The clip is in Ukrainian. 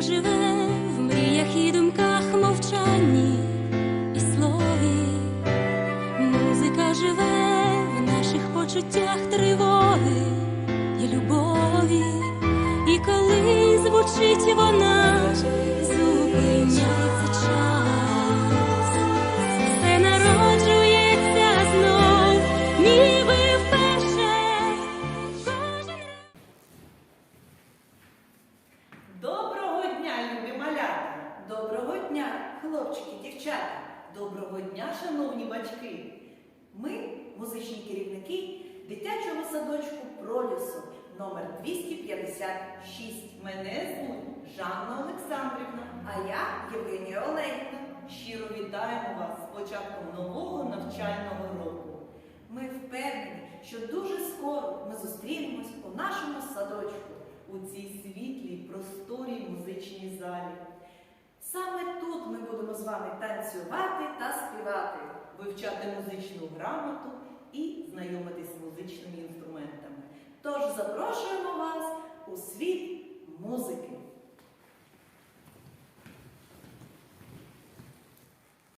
Живе в мріях і думках мовчанні і слові. Музика живе в наших почуттях тривоги і любові. І коли звучить вона, зупиняється дня, хлопчики, дівчата! Доброго дня, шановні батьки! Ми, музичні керівники дитячого садочку Пролісу номер 256. Мене звуть Жанна Олександрівна, а я Євгенія Олегівна. Щиро вітаємо вас з початком нового навчального року. Ми впевнені, що дуже скоро ми зустрінемось у нашому садочку у цій світлій, Саме тут ми будемо з вами танцювати та співати, вивчати музичну грамоту і знайомитись з музичними інструментами. Тож запрошуємо вас у світ музики.